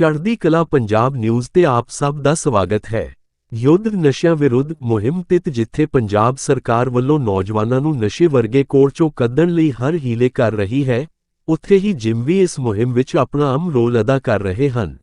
ਚੜ੍ਹਦੀ ਕਲਾ ਪੰਜਾਬ ਨਿਊਜ਼ ਤੇ ਆਪ ਸਭ ਦਾ ਸਵਾਗਤ ਹੈ। ਯੁੱਧ ਨਸ਼ਿਆਂ ਵਿਰੁੱਧ ਮੁਹਿੰਮ ਤਿਤ ਜਿੱਥੇ ਪੰਜਾਬ ਸਰਕਾਰ ਵੱਲੋਂ ਨੌਜਵਾਨਾਂ ਨੂੰ ਨਸ਼ੇ ਵਰਗੇ ਕੋੜ ਚੋਂ ਕੱਢਣ ਲਈ ਹਰ ਹੀਲੇ ਕਰ ਰਹੀ ਹੈ, ਉੱਥੇ ਹੀ ਜਿਮ ਵੀ ਇਸ ਮੁਹਿੰਮ ਵਿੱਚ ਆਪਣਾ ਅਹਿਮ ਰੋਲ ਅਦਾ ਕਰ ਰਹੇ ਹਨ।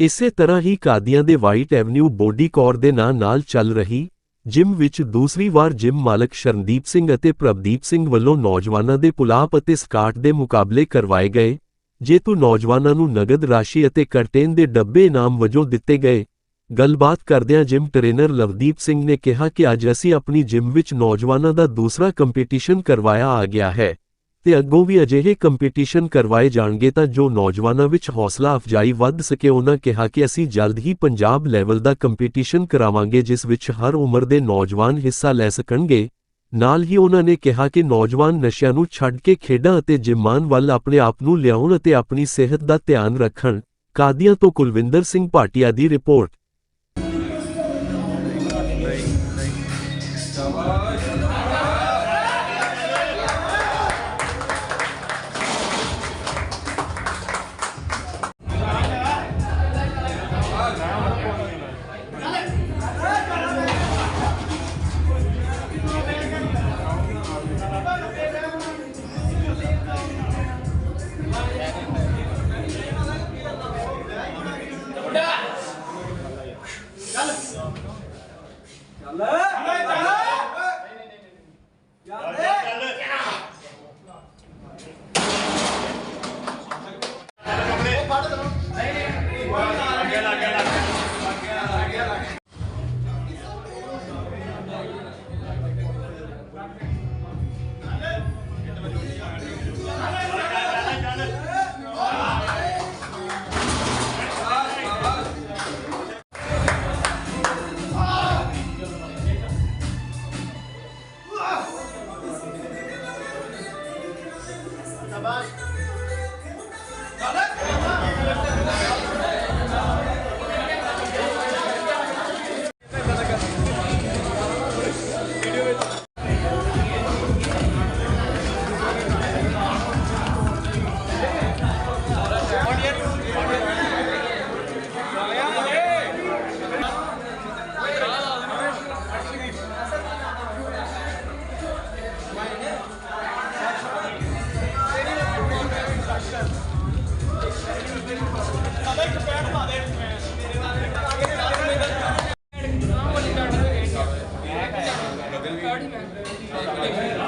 ਇਸੇ ਤਰ੍ਹਾਂ ਹੀ ਕਾਦੀਆਂ ਦੇ ਵਾਈਟ ਐਵਨਿਊ ਬੋਡੀ ਕੌਰ ਦੇ ਨਾਂ ਨਾਲ ਚੱਲ ਰਹੀ ਜਿਮ ਵਿੱਚ ਦੂਸਰੀ ਵਾਰ ਜਿਮ ਮਾਲਕ ਸ਼ਰਨਦੀਪ ਸਿੰਘ ਅਤੇ ਪ੍ਰਭਦੀਪ ਸਿੰਘ ਵੱਲੋਂ ਨੌਜਵਾਨਾਂ ਦੇ ਪੁਲਾਪ ਅਤੇ ਸਕਾਟ ਦੇ ਮੁਕਾਬਲੇ ਕਰਵਾਏ ਗਏ। ਜੇਤੂ ਨੌਜਵਾਨਾਂ ਨੂੰ ਨਗਦ ਰਾਸ਼ੀ ਅਤੇ ਕਰਟੇਨ ਦੇ ਡੱਬੇ ਇਨਾਮ ਵਜੋਂ ਦਿੱਤੇ ਗਏ ਗੱਲਬਾਤ ਕਰਦਿਆਂ ਜਿਮ ਟ੍ਰੇਨਰ ਲਵਦੀਪ ਸਿੰਘ ਨੇ ਕਿਹਾ ਕਿ ਅੱਜ ਅਸੀਂ ਆਪਣੀ ਜਿਮ ਵਿੱਚ ਨੌਜਵਾਨਾਂ ਦਾ ਦੂਸਰਾ ਕੰਪੀਟੀਸ਼ਨ ਕਰਵਾਇਆ ਆ ਗਿਆ ਹੈ ਤੇ ਅੱਗੋਂ ਵੀ ਅਜਿਹੇ ਕੰਪੀਟੀਸ਼ਨ ਕਰਵਾਏ ਜਾਣਗੇ ਤਾਂ ਜੋ ਨੌਜਵਾਨਾਂ ਵਿੱਚ ਹੌਸਲਾ ਅਫਜਾਈ ਵੱਧ ਸਕੇ। ਉਹਨਾਂ ਕਿਹਾ ਕਿ ਅਸੀਂ ਜਲਦ ਹੀ ਪੰਜਾਬ ਲੈਵਲ ਦਾ ਕੰਪੀਟੀਸ਼ਨ ਕਰਾਵਾਂਗੇ, ਜਿਸ ਵਿੱਚ ਹਰ ਉਮਰ ਦੇ ਨੌਜਵਾਨ ਹਿੱਸਾ ਲੈ ਸਕਣਗੇ। ਨਾਲ ਹੀ ਉਹਨਾਂ ਨੇ ਕਿਹਾ ਕਿ ਨੌਜਵਾਨ ਨਸ਼ਿਆਂ ਨੂੰ ਛੱਡ ਕੇ ਖੇਡਾਂ ਅਤੇ ਜਿਮਾਨ ਵੱਲ ਆਪਣੇ ਆਪ ਨੂੰ ਲਿਆਉਣ ਅਤੇ ਆਪਣੀ ਸਿਹਤ ਦਾ ਧਿਆਨ ਰੱਖਣ। ਕਾਦੀਆਂ ਤੋਂ ਕੁਲਵਿੰਦਰ ਸਿੰਘ ਭਾਟੀਆ ਦੀ ਰਿਪੋਰਟ। Değil mi?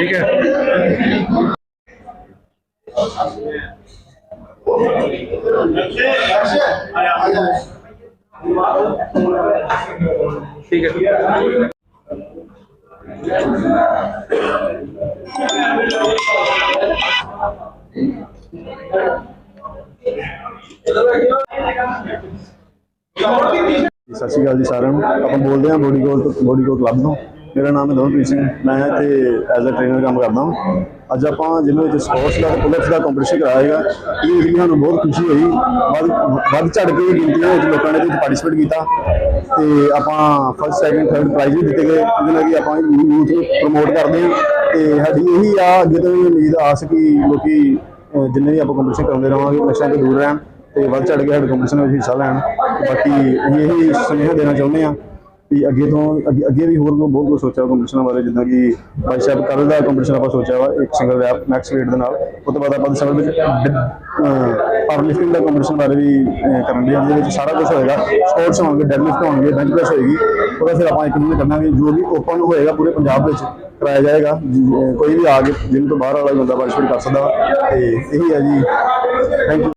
ठीक है ठीक है ਸਤਿ ਸ਼੍ਰੀ ਅਕਾਲ ਜੀ ਸਾਰਿਆਂ ਨੂੰ। ਆਪਾਂ ਬੋਲਦੇ ਹਾਂ ਬੋਡੀ ਕੋਲ ਬੋਡੀ ਕੋਲ ਕਲੱਬ ਤੋਂ। ਮੇਰਾ ਨਾਮ ਹੈ ਦਮਨਪ੍ਰੀਤ ਸਿੰਘ। ਮੈਂ ਇੱਥੇ ਐਜ਼ ਅ ਟ੍ਰੇਨਰ ਕੰਮ ਕਰਦਾ ਹਾਂ। ਅੱਜ ਆਪਾਂ ਜਿਵੇਂ ਵਿੱਚ ਸਪੋਰਟਸ ਦਾ ਪੁਲਿਸ ਦਾ ਕੰਪੀਟੀਸ਼ਨ ਕਰਾਏਗਾ ਇਹ ਜਿਹੜੀ ਸਾਨੂੰ ਬਹੁਤ ਖੁਸ਼ੀ ਹੋਈ। ਵੱਧ ਵੱਧ ਚੜ ਕੇ ਗਿਣਤੀਆਂ ਵਿੱਚ ਲੋਕਾਂ ਨੇ ਇਹਦੇ ਪਾਰਟਿਸਿਪੇਟ ਕੀਤਾ। ਤੇ ਆਪਾਂ ਫਸਟ ਸੈਕਿੰਡ ਥਰਡ ਪ੍ਰਾਈਜ਼ ਵੀ ਦਿੱਤੇ ਗਏ। ਜਿਹਦੇ ਨਾਲ ਕਿ ਆਪਾਂ ਯੂਥ ਪ੍ਰਮੋਟ ਕਰਦੇ ਹਾਂ। ਤੇ ਸਾਡੀ ਇਹੀ ਆ, ਅੱਗੇ ਤੋਂ ਵੀ ਉਮੀਦ ਆਸ ਕਿ ਲੋਕੀ ਜਿੰਨੇ ਵੀ ਆਪਾਂ ਕੰਪੀਟੀਸ਼ਨ ਕਰਾਉਂਦੇ ਰਹਾਂਗੇ, ਨਸ਼ਿਆਂ ਤੋਂ ਦੂਰ ਰਹਿਣ। ਤੇ ਵੱਧ ਚੜ ਕੇ ਸਾਡੇ ਕੰਪੀਟੀਸ਼ਨ ਵਿੱਚ ਹਿੱਸਾ ਲੈਣ। ਬਾਕੀ ਅਸੀਂ ਇਹੀ ਸੁਨੇਹਾ ਦੇਣਾ ਚਾਹੁੰਦੇ ਹਾਂ ਕਿ ਅੱਗੇ ਤੋਂ ਅੱਗੇ ਅੱਗੇ ਵੀ ਹੋਰ ਬਹੁਤ ਕੁਝ ਸੋਚਿਆ ਕੰਪੀਟੀਸ਼ਨ ਬਾਰੇ ਜਿੱਦਾਂ ਕਿ ਬਾਈਸੈਪ ਕੱਲ ਦਾ ਕੰਪੀਟੀਸ਼ਨ ਆਪਾਂ ਸੋਚਿਆ ਵਾ ਇੱਕ ਸਿੰਗਲ ਰੈਪ ਮੈਕਸ ਵੇਟ ਦੇ ਨਾਲ। ਉਸ ਤੋਂ ਬਾਅਦ ਆਪਾਂ ਦਸੰਬਰ ਵਿੱਚ ਪਾਵਰ ਲਿਫਟਿੰਗ ਦਾ ਕੰਪੀਟੀਸ਼ਨ ਬਾਰੇ ਵੀ ਅਹ, ਕਰਨ ਦੇ ਜਿਹਦੇ ਵਿੱਚ ਸਾਰਾ ਕੁਝ ਹੋਏਗਾ। ਸਪੋਰਟਸ ਹੋਣਗੇ ਡੈਡ ਲਿਫਟ ਹੋਣਗੇ ਬੈਂਚ ਪ੍ਰੈਸ ਹੋਏਗੀ। ਉਹਦਾ ਫਿਰ ਆਪਾਂ ਇੱਕ ਦਿਨ ਕਰਨਾਂਗੇ ਜੋ ਵੀ ਓਪਨ ਹੋਏਗਾ ਪੂਰੇ ਪੰਜਾਬ ਵਿੱਚ ਕਰਾਇਆ ਜਾਏਗਾ। ਜਿ- ਕੋਈ ਵੀ ਆ ਕੇ ਜਿੰਨ ਤੋਂ ਬਾਹਰ ਵਾਲਾ ਬੰਦਾ ਪਾਰਟਿਸਿਪੇਟ ਕਰ ਸਕਦਾ ਵਾ। ਤੇ ਇਹੀ ਹੈ ਜੀ। Thank you